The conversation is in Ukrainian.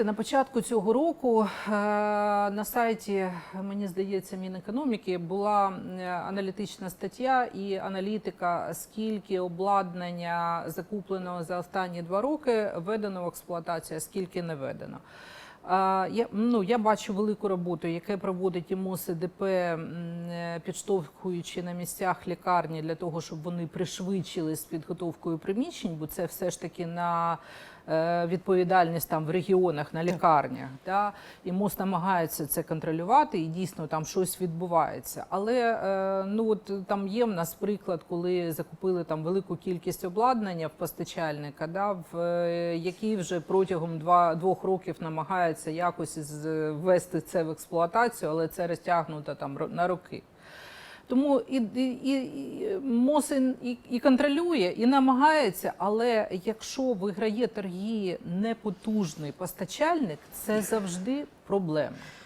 знаєте, на початку цього року е, на сайті, мені здається, Мінекономіки була аналітична стаття і аналітика, скільки обладнання закупленого за останні два роки введено в експлуатацію, а скільки не введено. Я, ну, я бачу велику роботу, яке проводить і МОЗ і ДП, е, підштовхуючи на місцях лікарні для того, щоб вони пришвидшили з підготовкою приміщень, бо це все ж таки на е, відповідальність там в регіонах, на лікарнях. Да? І МОЗ намагається це контролювати, і дійсно там щось відбувається. Але е, ну от там є в нас приклад, коли закупили там велику кількість обладнання в постачальника, да, в який вже протягом два, двох років намагається якось з- ввести це в експлуатацію, але це розтягнуто там на роки. Тому і, і, і, і МОЗ і, і контролює, і намагається, але якщо виграє торги непотужний постачальник, це завжди проблема.